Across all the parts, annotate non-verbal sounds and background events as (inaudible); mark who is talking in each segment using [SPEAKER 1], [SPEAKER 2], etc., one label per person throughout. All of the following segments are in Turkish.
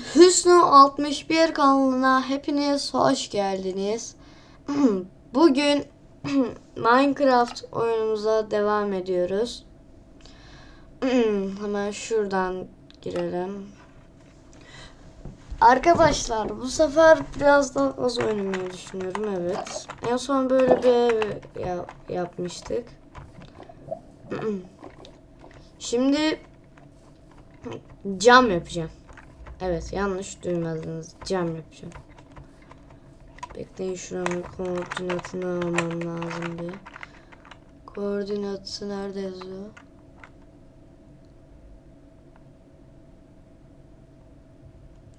[SPEAKER 1] Hüsnü 61 kanalına hepiniz hoş geldiniz. (clears throat) Bugün (clears throat) Minecraft oyunumuza devam ediyoruz. (clears throat) Hemen şuradan girelim. Arkadaşlar bu sefer biraz daha az oynamayı düşünüyorum evet. En son böyle bir ev ya- yapmıştık. Şimdi cam yapacağım. Evet yanlış duymadınız. Cam yapacağım. Bekleyin şuranın koordinatını almam lazım bir. Koordinatı nerede yazıyor?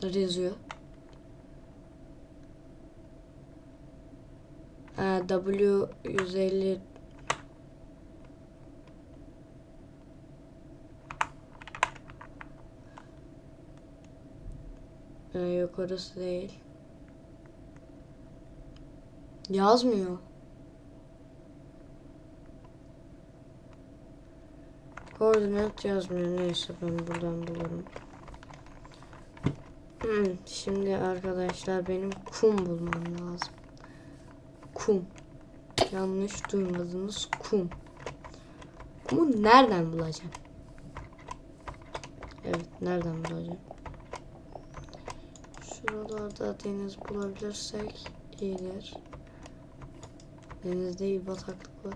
[SPEAKER 1] Nerede yazıyor? W150 Ee, yok orası değil. Yazmıyor. Koordinat yazmıyor. Neyse ben buradan bulurum. Hmm, şimdi arkadaşlar benim kum bulmam lazım. Kum. Yanlış duymadınız kum. Kumu nereden bulacağım? Evet nereden bulacağım? Şuralarda deniz bulabilirsek iyidir. Deniz değil bataklık var.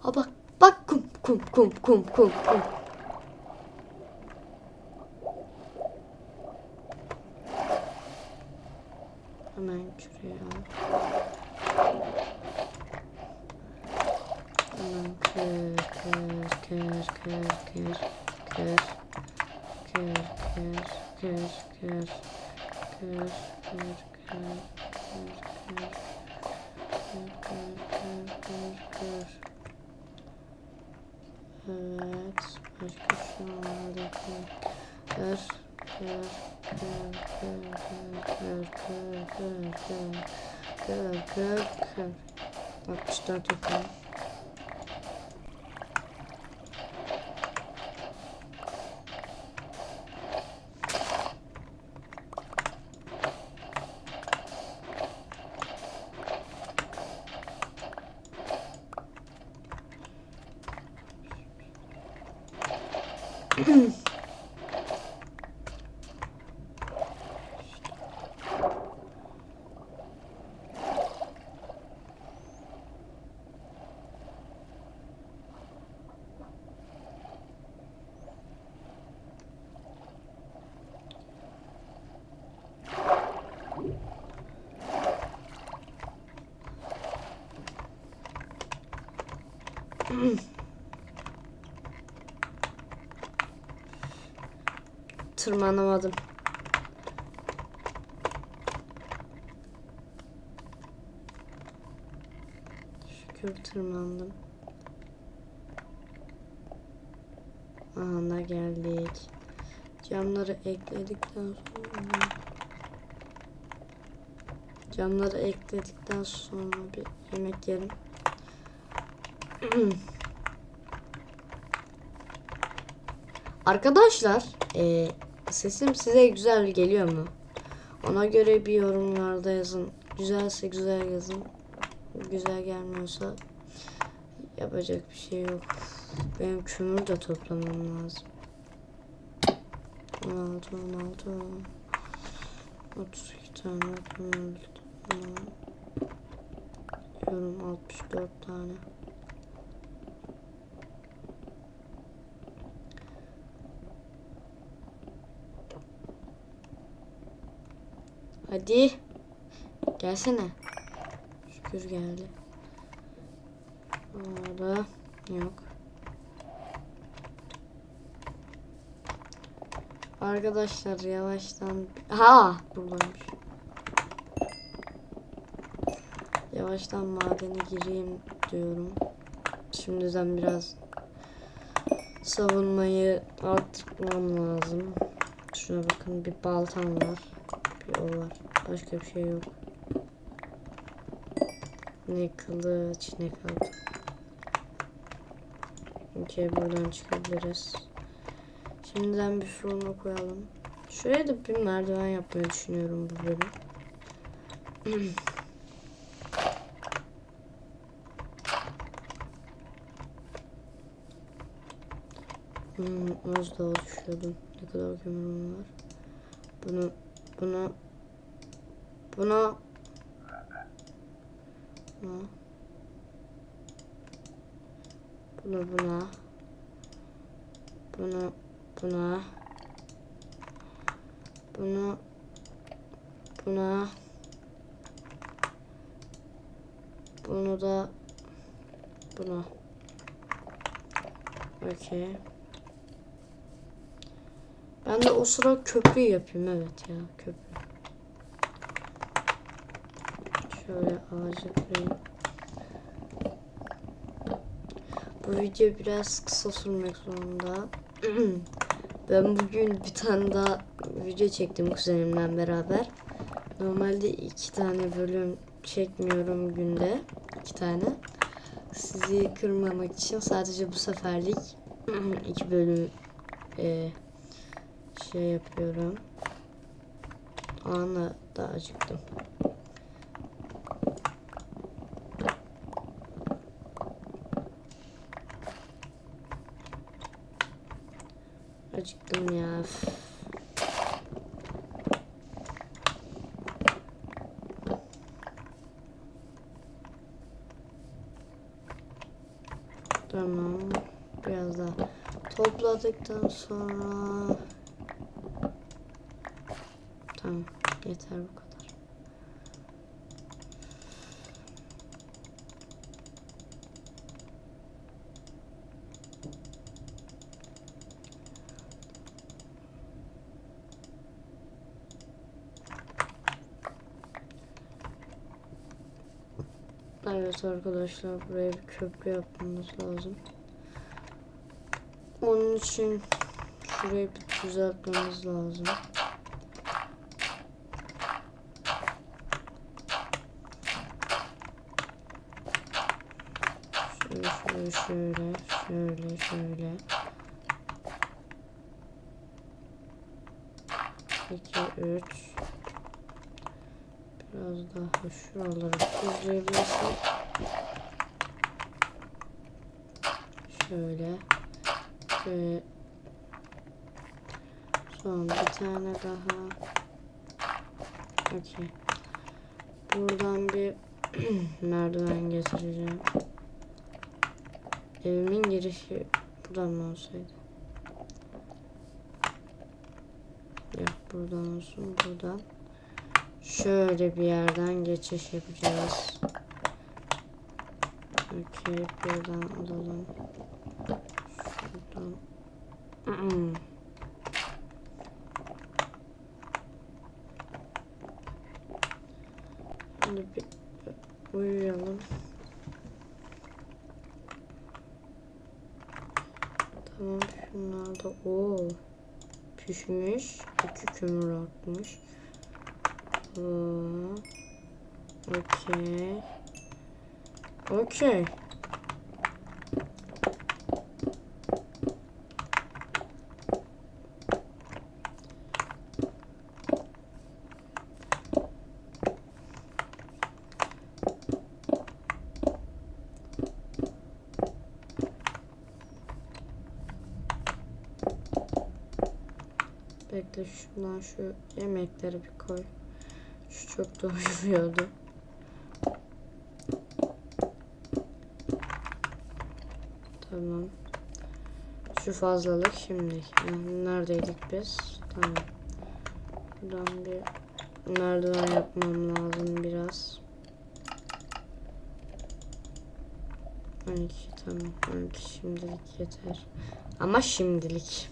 [SPEAKER 1] Ha bak bak kum kum kum kum kum kum. Hemen şuraya. Hemen kır kır kır kır kır kır kır kır kır kır kır kır Evet, başka şu anda kır kır kır kır kır kır kır kır kır kır kır 64 Mm-hmm. Tırmanamadım. Şükür tırmandım. Aha da geldik. Camları ekledikten sonra Camları ekledikten sonra bir yemek yerim. (clears throat) Arkadaşlar, eee, sesim size güzel geliyor mu? Ona göre bir yorumlarda yazın. Güzelse güzel yazın. Güzel gelmiyorsa yapacak bir şey yok. Benim kömür de toplamam lazım. 16, 16, 32 tane kömür. Yorum 64 tane. Hadi. Gelsene. Şükür geldi. Orada yok. Arkadaşlar yavaştan ha buradaymış. Yavaştan madene gireyim diyorum. Şimdiden biraz savunmayı arttırmam lazım. Şuna bakın bir baltam var. Bir o var. Başka bir şey yok. Ne kılıç ne kaldı. Okey buradan çıkabiliriz. Şimdiden bir fırına koyalım. Şuraya da bir merdiven yapmayı düşünüyorum bu bölüm. Hmm, az daha düşüyordum. Ne kadar kömürüm var. Bunu, buna, buna, bunu buna, bunu buna, bunu buna, bunu da buna. Okey. Ben de o sıra köprü yapayım evet ya köprü. Şöyle ağacı koyayım. Bu video biraz kısa sürmek zorunda. (clears throat) ben bugün bir tane daha video çektim kuzenimle beraber. Normalde iki tane bölüm çekmiyorum günde. iki tane. Sizi kırmamak için sadece bu seferlik (clears throat) iki bölüm e, şey yapıyorum. Anla da. Acıktım ya. üf. Tamam. Biraz daha topladıktan sonra Tamam. Yeter bu kadar. Evet arkadaşlar buraya bir köprü yapmamız lazım. Onun için şurayı bir düzeltmemiz lazım. Şöyle şöyle şöyle şöyle şöyle. İki, üç. Biraz daha şuraları düzleyebilirsem. Şöyle. Ve son bir tane daha. Okey. Buradan bir (clears throat) merdiven getireceğim. Evimin girişi buradan mı olsaydı? Yok buradan olsun buradan. Şöyle bir yerden geçiş yapacağız. Okey buradan alalım. Şuradan. Mm-mm. Şimdi bir uyuyalım. Tamam şunlar da o pişmiş. iki kömür atmış. Oo. Okey. Okey. Bekle şundan şu yemekleri bir koy. Şu çok doyuruyordu. Tamam. Şu fazlalık şimdi. Yani neredeydik biz? Tamam. Buradan bir merdiven yapmam lazım biraz. 12 tamam. 12 şimdilik yeter. Ama şimdilik.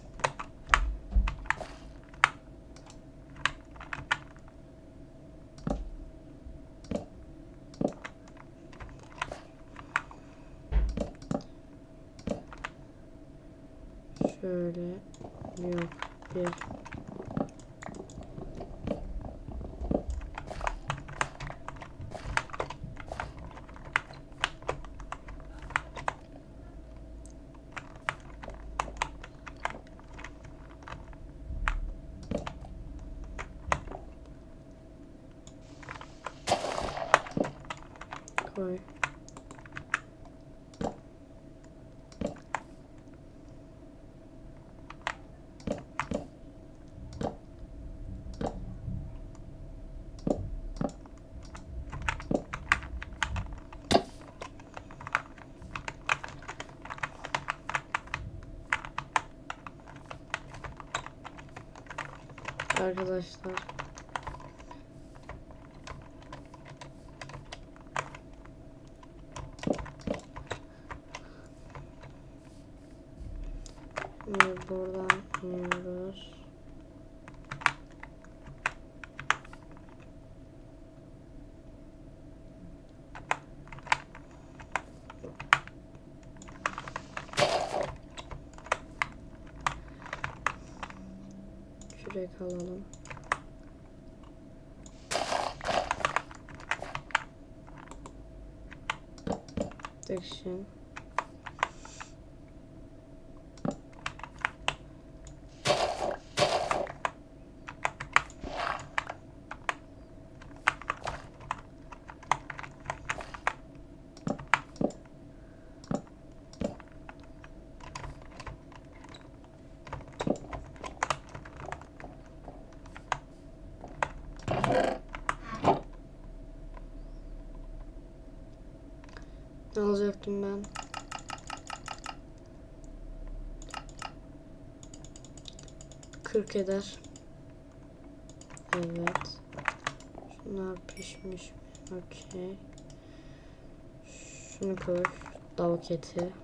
[SPEAKER 1] Şöyle yok bir koy. Arkadaşlar Şimdi buradan iniyoruz. Kürek alalım. Section. Alacaktım ben? Kırk eder. Evet. Şunlar pişmiş mi? Okey. Şunu koy. Tavuk eti.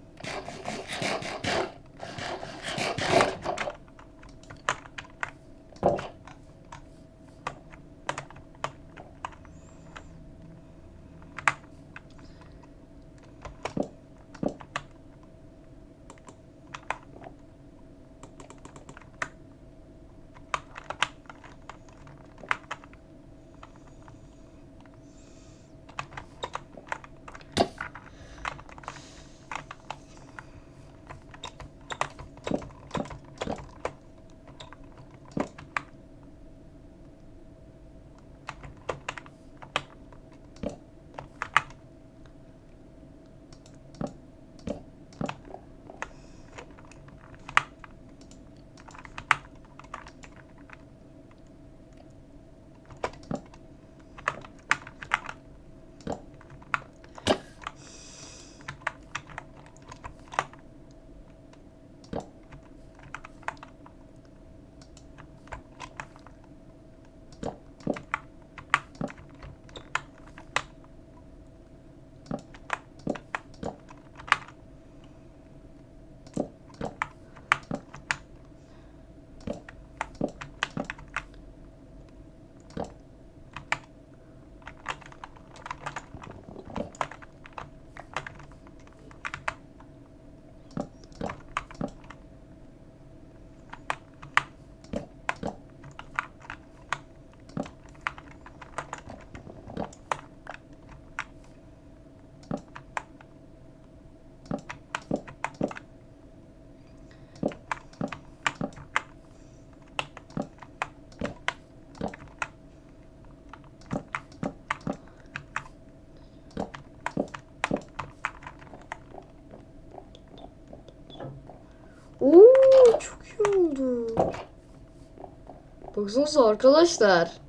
[SPEAKER 1] Baksanıza arkadaşlar.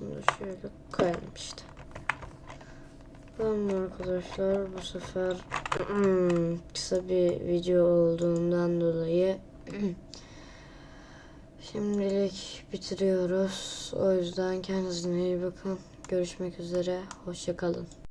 [SPEAKER 1] Da şöyle koyalım işte. Tamam arkadaşlar bu sefer kısa bir video olduğundan dolayı (clears throat) şimdilik bitiriyoruz. O yüzden kendinize iyi bakın. Görüşmek üzere. Hoşçakalın.